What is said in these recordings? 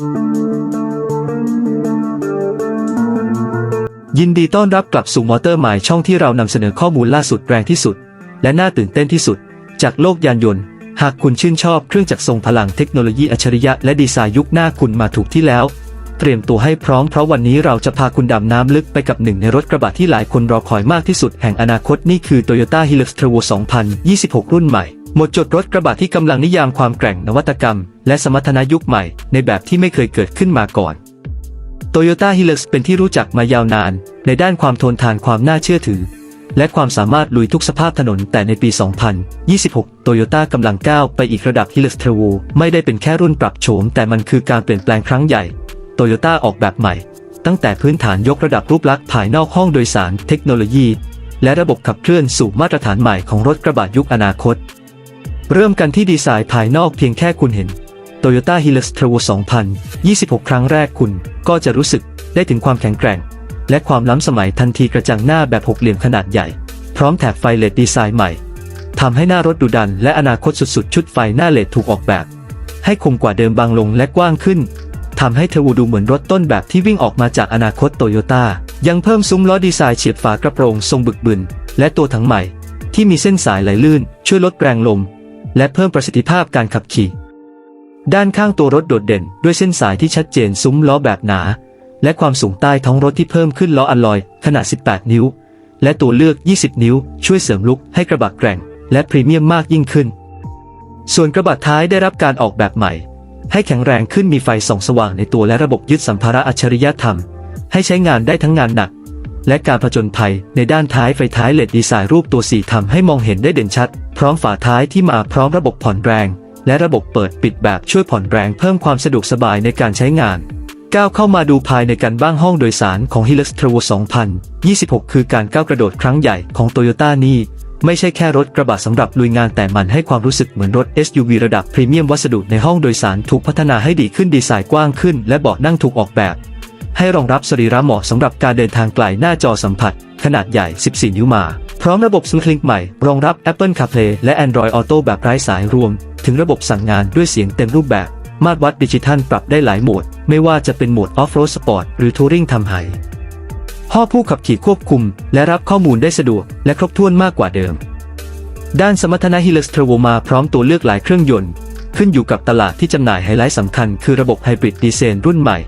ยินดีต้อนรับกลับสู่มอเตอร์หมายช่องที่เรานำเสนอข้อมูลล่าสุดแรงที่สุด และน่าตื่นเต้นที่สุด จากโลกยานยนต์ หากคุณชื่นชอบเครื่องจักรทรงพลังเทคโนโลยีอัจฉริยะและดีไซน์ยุคหน้าคุณมาถูกที่แล้ว เตรียมตัวให้พร้อมเพราะวันนี้เราจะพาคุณดำน้ำลึกไปกับหนึ่งในรถกระบะที่หลายคนรอคอยมากที่สุดแห่งอนาคตนี่คือ Toyota Hilux Trevo 2026 รุ่นใหม่ หมดจดรถกระบะที่กำลังนิยามความแกร่งนวัตกรรม และสมรรถนะยุคใหม่ในแบบที่ไม่เคยเกิดขึ้นมาก่อน Toyota Hilux เป็นที่รู้จักมายาวนาน ในด้านความทนทานความน่าเชื่อถือ และความสามารถลุยทุกสภาพถนนแต่ในปี 2026 Toyota กำลังก้าวไปอีกระดับ Hilux Trevo ไม่ได้เป็นแค่รุ่นปรับโฉม แต่มันคือการเปลี่ยนแปลงครั้งใหญ่ Toyota ออกแบบใหม่ ตั้งแต่พื้นฐานยกระดับรูปลักษณ์ภายนอกห้องโดยสารเทคโนโลยี และระบบขับเคลื่อนสู่มาตรฐานใหม่ของรถกระบะยุคอนาคต เริ่มกันที่ดีไซน์ภายนอกเพียงแค่คุณเห็น Toyota Hilux Trevo 2026 ครั้งแรกคุณ ก็จะรู้สึกได้ถึงความแข็งแกร่ง และความล้ำสมัยทันทีกระจังหน้าแบบหกเหลี่ยมขนาดใหญ่ พร้อมแถบไฟเลดดีไซน์ใหม่ทำให้หน้ารถดุดัน และอนาคตสุดๆ ชุดไฟหน้าเลดถูกออกแบบ ให้คมกว่าเดิมบางลงและกว้างขึ้นทำให้เทอร์โวดูเหมือนรถต้นแบบที่วิ่งออกมาจากอนาคตโตโยต้ายังเพิ่มซุ้มล้อดีไซน์เฉียบฝากระโปรงทรงบึกบึน และตัวถังใหม่ ที่มีเส้นสายไหลลื่น ช่วยลดแรงลม และเพิ่มประสิทธิภาพการขับขี่ ด้านข้างตัวรถโดดเด่น ด้วยเส้นสายที่ชัดเจนซุ้มล้อแบบหนา และความสูงใต้ท้องรถที่เพิ่มขึ้นล้ออลลอยขนาด 18 นิ้ว และตัวเลือก 20 นิ้ว ช่วยเสริมลุกให้กระบะแกร่ง และพรีเมียมมากยิ่งขึ้น ส่วนกระบะท้ายได้รับการออกแบบใหม่ ให้แข็งแรงขึ้นมีไฟส่องสว่างในตัวและระบบยึดสัมภาระอัจฉริยธรรม ให้ใช้งานได้ทั้งงานหนัก และการผจญภัยในด้านท้ายไฟท้ายเลดดีไซน์รูปตัวสีทำให้มองเห็นได้เด่นชัด พร้อมฝาท้ายที่มาพร้อมระบบผ่อนแรง และระบบเปิดปิดแบบช่วยผ่อนแรงเพิ่มความสะดวกสบายในการใช้งานก้าวเข้ามาดูภายในกันบ้างห้องโดยสารของ Hilux Trevo 2026 คือการก้าวกระโดดครั้งใหญ่ของ Toyota นี่ไม่ใช่แค่รถกระบะสำหรับลุยงานแต่มันให้ความรู้สึกเหมือนรถ SUV ระดับพรีเมียมวัสดุในห้องโดยสารถูกพัฒนาให้ดีขึ้นดีไซน์กว้างขึ้น และเบาะนั่งถูกออกแบบ ให้รองรับสรีระเหมาะสำหรับการเดินทางไกลหน้าจอสัมผัส ขนาดใหญ่ 14 นิ้วมา พร้อมระบบ SmartLink ใหม่ รองรับ Apple CarPlay และ Android Auto แบบไร้สายรวม ถึงระบบสั่งงานด้วยเสียงเต็มรูปแบบ มาตรวัดดิจิทัลปรับได้หลายโหมด ไม่ว่าจะเป็นโหมด Off-road Sport หรือ Touring ทำให้ห้อผู้ขับขี่ควบคุม และรับข้อมูลได้สะดวก และครบถ้วนมากกว่าเดิม ด้านสมรรถนะ Hilux Trevo มาพร้อมตัวเลือกหลายเครื่องยนต์ ขึ้นอยู่กับตลาดที่จำหน่ายไฮไลท์สำคัญคือระบบไฮบริดดีเซลรุ่นใหม่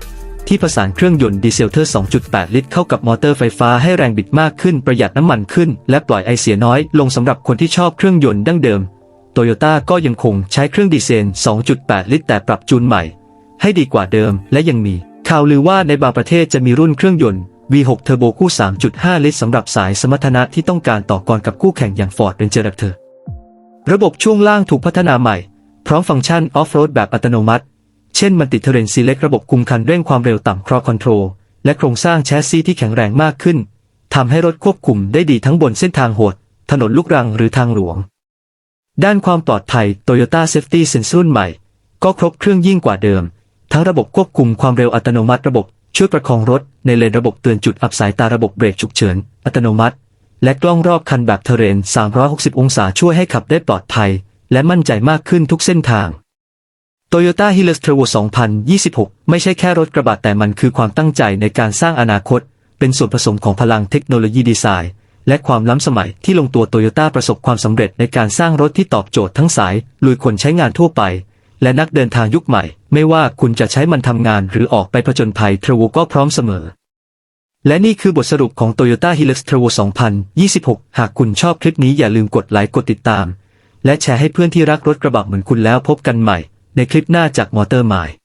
ที่ผสานเครื่องยนต์ดีเซลเทอร์ 2.8 ลิตรเข้ากับมอเตอร์ไฟฟ้าให้แรงบิดมากขึ้นประหยัดน้ำมันขึ้น และปล่อยไอเสียน้อยลงสำหรับคนที่ชอบเครื่องยนต์ดั้งเดิมโตโยต้าก็ยังคงใช้เครื่องดีเซล 2.8 ลิตรแต่ปรับจูนใหม่ ให้ดีกว่าเดิมและยังมีข่าวลือว่าในบางประเทศจะมีรุ่นเครื่องยนต์ V6 เทอร์โบคู่ 3.5 ลิตรสำหรับสายสมรรถนะที่ต้องการต่อกรกับคู่แข่งอย่าง Ford Ranger Raptor ระบบช่วงล่างถูกพัฒนาใหม่ พร้อมฟังก์ชันออฟโรดแบบอัตโนมัติ เช่นมันติดเทเรนซีเล็กระบบคุมคันเร่งความเร็วต่ำครอคอนโทรลและโครงสร้างแชสซีที่แข็งแรงมากขึ้นทำให้รถควบคุมได้ดีทั้งบนเส้นทางโหด ถนนลูกรังหรือทางหลวง ด้านความปลอดภัย Toyota Safety Sense รุ่นใหม่ ก็ครบเครื่องยิ่งกว่าเดิม ทั้งระบบควบคุมความเร็วอัตโนมัติระบบช่วยประคองรถในเลนระบบเตือนจุดอับสายตาระบบเบรกฉุกเฉิน อัตโนมัติ และกล้องรอบคันแบบเทเรน 360 องศาช่วยให้ขับได้ปลอดภัย และมั่นใจมากขึ้นทุกเส้นทาง Toyota Hilux Trevo 2026 ไม่ใช่แค่รถกระบะแต่มันคือความตั้งใจในการสร้างอนาคต เป็นส่วนผสมของพลังเทคโนโลยีดีไซน์ และความล้ำสมัยที่ลงตัวโตโยต้าประสบความสำเร็จในการสร้างรถที่ตอบโจทย์ทั้งสายลุยคนใช้งานทั่วไป และนักเดินทางยุคใหม่ ไม่ว่าคุณจะใช้มันทำงานหรือออกไปผจญภัย Trevo ก็พร้อมเสมอ และนี่คือบทสรุปของ Toyota Hilux Trevo 2026 หากคุณชอบคลิปนี้อย่าลืมกดไลค์กดติดตาม และแชร์ให้เพื่อนที่รักรถกระบะเหมือนคุณแล้วพบกันใหม่ ในคลิปหน้าจากมอเตอร์ไมล์